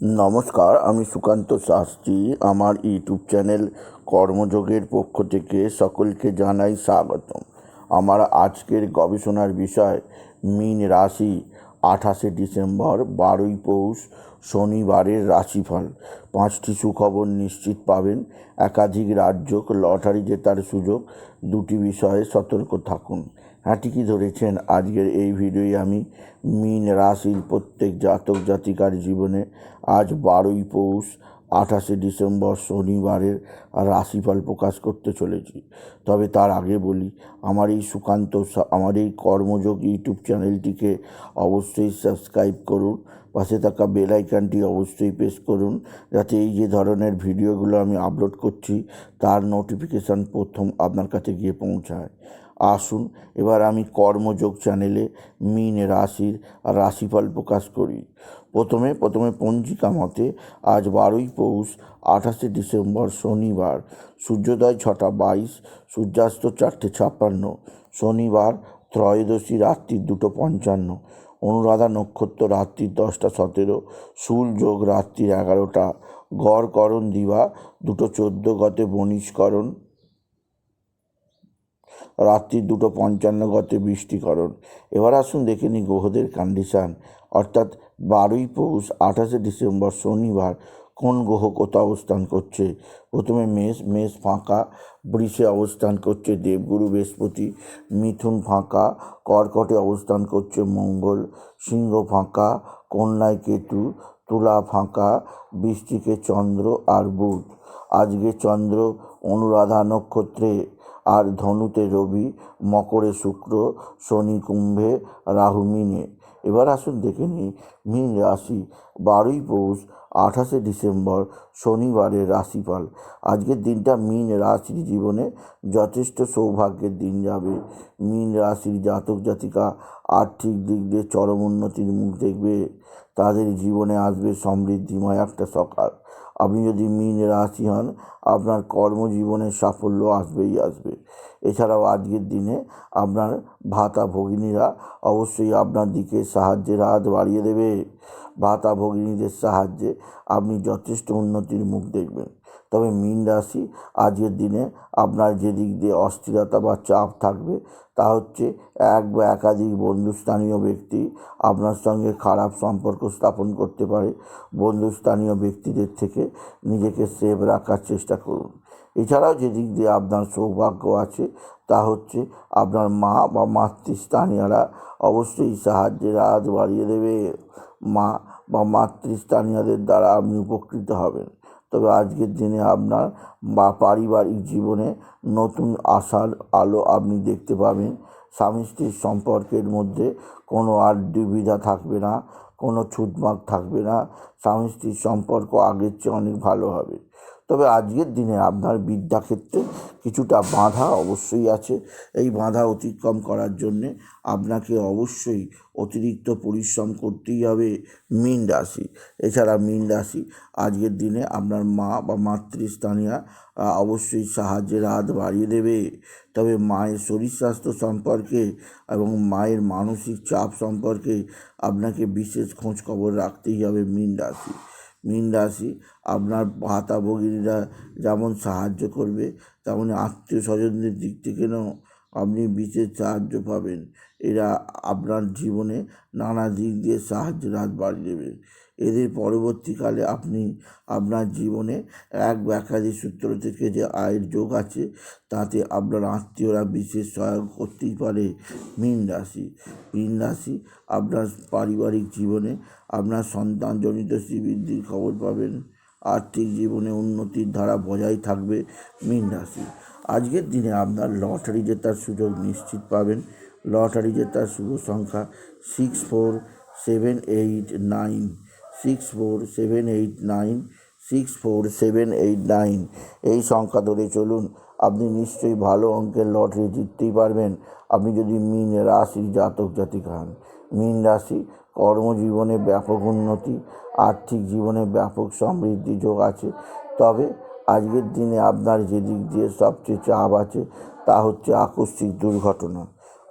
নমস্কার, আমি সুকান্ত শাস্ত্রী। আমার ইউটিউব চ্যানেল কর্মযোগের পক্ষ থেকে সকলকে জানাই স্বাগতম। আমার আজকের গবেষণার বিষয়, মীন রাশি, আঠাশে ডিসেম্বর, বারোই পৌষ, শনিবারের রাশিফল। পাঁচটি সুখবর নিশ্চিত পাবেন। একাধিক রাজ্য লটারি জেতার সুযোগ। দুটি বিষয়ে সতর্ক থাকুন। হ্যাঁ ঠিকই ধরেছেন। আজকের এই ভিডিওয়ে আমি মিন রাশির প্রত্যেক জাতক জাতিকার জীবনে আজ বারোই পৌষ, আঠাশে ডিসেম্বর শনিবারের রাশিফল প্রকাশ করতে চলেছি। তবে তার আগে বলি, আমার এই সুকান্ত আমার এই কর্মযোগ ইউটিউব চ্যানেলটিকে অবশ্যই সাবস্ক্রাইব করুন, পাশে থাকা বেল অবশ্যই প্রেস করুন, যাতে এই যে ধরনের ভিডিওগুলো আমি আপলোড করছি, তার নোটিফিকেশান প্রথম আপনার কাছে গিয়ে পৌঁছায়। আসুন। এবার আমি কর্মযোগ চ্যানেলে মিন রাশির রাশিফল প্রকাশ করি। প্রথমে প্রথমে পঞ্জিকা মতে আজ বারোই পৌষ, আঠাশে ডিসেম্বর শনিবার, সূর্যোদয় ছটা বাইশ, সূর্যাস্ত চারটে ছাপ্পান্ন, শনিবার ত্রয়োদশী রাত্রি দুটো পঞ্চান্ন, অনুরাধা নক্ষত্র রাত্রি দশটা সতেরো, শুল যোগ রাত্রির এগারোটা, গড়করণ দিবা দুটো চোদ্দ গতে বনিষ্করণ রাত্রি দুটো পঞ্চান্ন গতে বৃষ্টিকরণ। এবার আসুন দেখে নিই গ্রহদের কন্ডিশান অর্থাৎ বারোই পৌষ, আঠাশে ডিসেম্বর, শনিবার কোন গ্রহ কোথাও অবস্থান করছে? প্রথমে মেষ মেষ ফাঁকা, বৃষে অবস্থান করছে দেবগুরু, বৃহস্পতি, মিথুন ফাঁকা, কর্কটে অবস্থান করছে মঙ্গল, সিংহ ফাঁকা, কন্যায় কেতু, তুলা ফাঁকা, বৃষ্টিকে চন্দ্র আর বুধ। আজকে চন্দ্র, অনুরাধা নক্ষত্রে আর ধনুতে রবি, মকরে শুক্র, শনি কুম্ভে রাহু মিনে। এবার আসুন দেখে নিই মীন রাশি বারোই পৌষ, আঠাশে ডিসেম্বর শনিবারের রাশিফল। আজকের দিনটা মীন রাশির জীবনে যথেষ্ট সৌভাগ্যের দিন যাবে। মীন রাশির জাতক জাতিকা আর্থিক দিক দিয়ে চরম উন্নতির মুখ দেখবে। তাদের জীবনে আসবে সমৃদ্ধিময় একটা সকাল। আপনি যদি মীন রাশি হন, আপনার কর্মজীবনে সাফল্য আসবেই আসবে। এছাড়াও আজকের দিনে আপনার ভাতা ভগিনীরা অবশ্যই আপনার দিকে সাহায্যের হাত বাড়িয়ে দেবে। ভাতা ভগিনীদের সাহায্যে আপনি যথেষ্ট উন্নতির মুখ দেখবেন। তবে মীন রাশি আজকের দিনে আপনার যে দিক দিয়ে অস্থিরতা বা চাপ থাকবে, তা হচ্ছে এক বা একাধিক বন্ধুস্থানীয় ব্যক্তি আপনার সঙ্গে খারাপ সম্পর্ক স্থাপন করতে পারে। বন্ধুস্থানীয় ব্যক্তিদের থেকে নিজেকে সেভ রাখার চেষ্টা করুন। এছাড়াও যে দিক দিয়ে আপনার সৌভাগ্য আছে, তা হচ্ছে আপনার মা বা মাতৃস্থানীয়রা অবশ্যই সাহায্যের হাত বাড়িয়ে দেবে। মা বা মাতৃস্থানীয়দের দ্বারা আপনি উপকৃত হবেন। তবে আজকের দিনে আপনার বা পারিবারিক জীবনে নতুন আশার আলো আপনি দেখতে পাবেন। স্বামী স্ত্রীর সম্পর্কের মধ্যে কোনো আর দুবিধা থাকবে না, কোনো ছুটমাক থাকবে না। স্বামী স্ত্রীর সম্পর্ক আগের চেয়ে অনেক ভালো হবে। তবে আজকের দিনে আপনার বিদ্যাক্ষেত্রে কিছুটা বাধা অবশ্যই আছে। এই বাধা অতিক্রম করার জন্যে আপনাকে অবশ্যই অতিরিক্ত পরিশ্রম করতেই হবে মীন রাশি। এছাড়া মীন রাশি আজকের দিনে আপনার মা বা মাতৃস্থানীয় অবশ্যই সাহায্যের হাত বাড়িয়ে দেবে। তবে মায়ের শরীর স্বাস্থ্য সম্পর্কে এবং মায়ের মানসিক চাপ সম্পর্কে আপনাকে বিশেষ খোঁজ খবর রাখতেই হবে মীন রাশি। মীন আপনার ভাতা ভগিনীরা যেমন সাহায্য করবে, তেমন আত্মীয় স্বজনদের দিক থেকেও আপনি বিশেষ সাহায্য পাবেন। এরা আপনার জীবনে নানা দিক দিয়ে সাহায্যের হাত বাড়িয়ে দেবে। এদের পরবর্তীকালে আপনি আপনার জীবনে এক বা একাধিক সূত্র থেকে যে আয়ের যোগ আছে, তাতে আপনার আত্মীয়রা বিশেষ সহায়ক করতেই পারে। মীন রাশি। মীন রাশি আপনার পারিবারিক জীবনে আপনার সন্তানজনিত শ্রীবৃদ্ধির খবর পাবেন। আর্থিক জীবনে উন্নতির ধারা বজায় থাকবে মীন রাশি। আজকের দিনে আপনার লটারি জেতার সুযোগ নিশ্চিত পাবেন। লটারি জেতার শুভ সংখ্যা six four seven eight nine six four seven eight nine six four seven eight nine এই সংখ্যা ধরে চলুন, আপনি নিশ্চয়ই ভালো অঙ্কের লটারি জিততেই পারবেন। আপনি যদি মিন রাশির জাতক জাতিক হন, মীন রাশি কর্মজীবনে ব্যাপক উন্নতি, আর্থিক জীবনে ব্যাপক সমৃদ্ধি যোগ আছে। তবে আজকের দিনে আপনার যে দিক দিয়ে সবচেয়ে চাপ আছে, তা হচ্ছে আকস্মিক দুর্ঘটনা।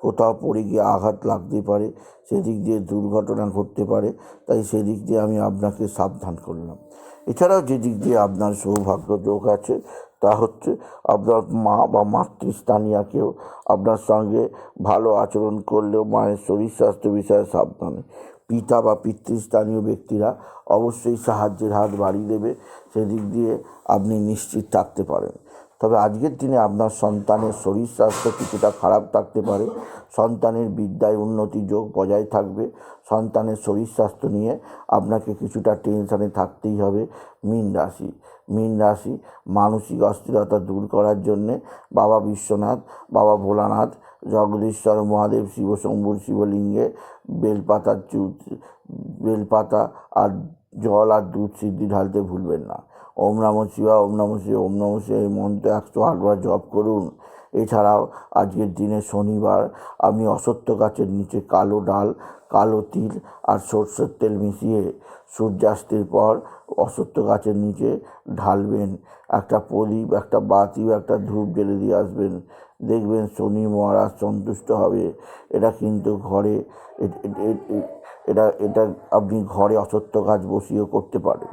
কোথাও পড়ে গিয়ে আঘাত লাগতে পারে, সেদিক দিয়ে দুর্ঘটনা ঘটতে পারে, তাই সেদিক দিয়ে আমি আপনাকে সাবধান করলাম। এছাড়াও যেদিক দিয়ে আপনার সৌভাগ্য যোগ আছে, তা হচ্ছে আপনার মা বা মাতৃস্থানীয় কেউ আপনার সঙ্গে ভালো আচরণ করলেও মায়ের শরীর স্বাস্থ্য বিষয়ে সাবধান। পিতা বা পিতৃস্থানীয় ব্যক্তিরা অবশ্যই সাহায্যের হাত বাড়িয়ে দেবে, সেদিক দিয়ে আপনি নিশ্চিত থাকতে পারেন। তবে আজকের দিনে আপনার সন্তানের শরীর স্বাস্থ্য কিছুটা খারাপ থাকতে পারে। সন্তানের বিদ্যায় উন্নতি যোগ বজায় থাকবে। সন্তানের শরীর স্বাস্থ্য নিয়ে আপনাকে কিছুটা টেনশানে থাকতেই হবে মীন রাশি। মীন রাশি মানসিক অস্থিরতা দূর করার জন্যে বাবা বিশ্বনাথ, বাবা ভোলানাথ, জগদীশ্বর, মহাদেব, শিব শিবশম্ভুর শিবলিঙ্গে বেলপাতার বেলপাতা আর জল আর দুধ সিদ্ধি ঢালতে ভুলবেন না। ওম নম শিবা ওম নম শিবা ওম নম শিবা এই মন্ত্র একশো আটবার জপ করুন। এছাড়াও আজকের দিনে শনিবার আপনি অসত্য গাছের নিচে কালো ডাল, কালো তিল আর সর্ষের তেল মিশিয়ে সূর্যাস্তের পর অসত্য গাছের নিচে ঢালবেন। একটা প্রদীপ, একটা বাতি একটা ধূপ জ্বেলে দিয়ে আসবেন। দেখবেন শনি মহারাজ সন্তুষ্ট হবে। এটা কিন্তু ঘরে এটা এটা আপনি ঘরে অসত্য কাজ বসিয়েও করতে পারেন।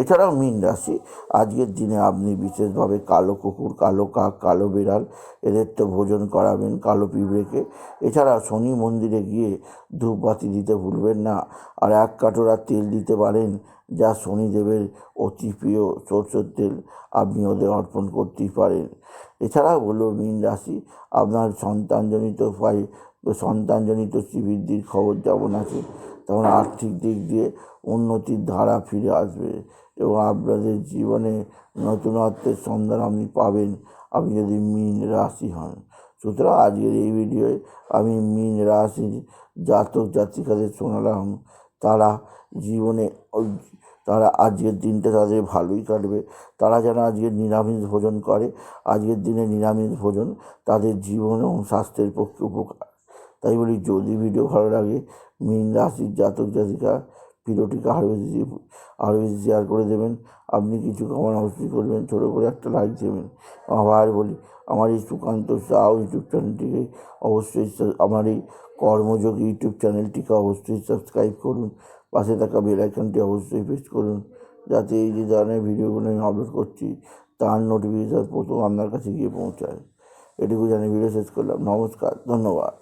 এছাড়াও মীন রাশি, আজকের দিনে আপনি বিশেষভাবে কালো কুকুর, কালো কাক, কালো বিড়াল, এদের তো ভোজন করাবেন কালো পিঁপড়েকে। এছাড়া শনি মন্দিরে গিয়ে ধূপবাতি দিতে ভুলবেন না, আর এক কাটোরা তেল দিতে পারেন যা শনিদেবের অতি প্রিয় সরষের তেল, আপনি ওদের অর্পণ করতেই পারেন। এছাড়াও হলো মীন রাশি, আপনার সন্তানজনিত উপায় সন্তানজনিত শ্রীবৃদ্ধির খবর যেমন আছে, তেমন আর্থিক দিক দিয়ে উন্নতির ধারা ফিরে আসবে এবং আপনাদের জীবনে নতুনত্বের সন্ধান আপনি পাবেন, আপনি যদি মীন রাশি হন। সুতরাং আজকের এই ভিডিওয়ে আমি মীন রাশির জাতক জাতিকাদের শোনালাম। তারা জীবনে তারা আজকের দিনটা তাদের ভালোই কাটবে। তারা যেন আজকে নিরামিষ ভোজন করে, আজকের দিনে নিরামিষ ভোজন তাদের জীবন এবং স্বাস্থ্যের পক্ষে উপকার তাই বলি যদি ভিডিও ভালো লাগে, মীন রাশির জাতক জাতিকা ভিডিওটিকে আরও বেশি আরও বেশি শেয়ার করে দেবেন। আপনি কিছু কামনা অবশ্যই করবেন, ছোটো করে একটা লাইক দেবেন। আবার বলি, আমার এই সুকান্ত সাউ ইউটিউব চ্যানেলটিকে অবশ্যই আমার এই কর্মযোগ ইউটিউব চ্যানেলটিকে অবশ্যই সাবস্ক্রাইব করুন। পাশে থাকা বেল আইকনটি অবশ্যই প্রেস করুন, যাতে এই যে ধরনের ভিডিওগুলো আমি আপলোড করছি, তার নোটিফিকেশান প্রথম আপনার কাছে গিয়ে পৌঁছায়। এটুকু জানি ভিডিও শেষ করলাম। নমস্কার, ধন্যবাদ।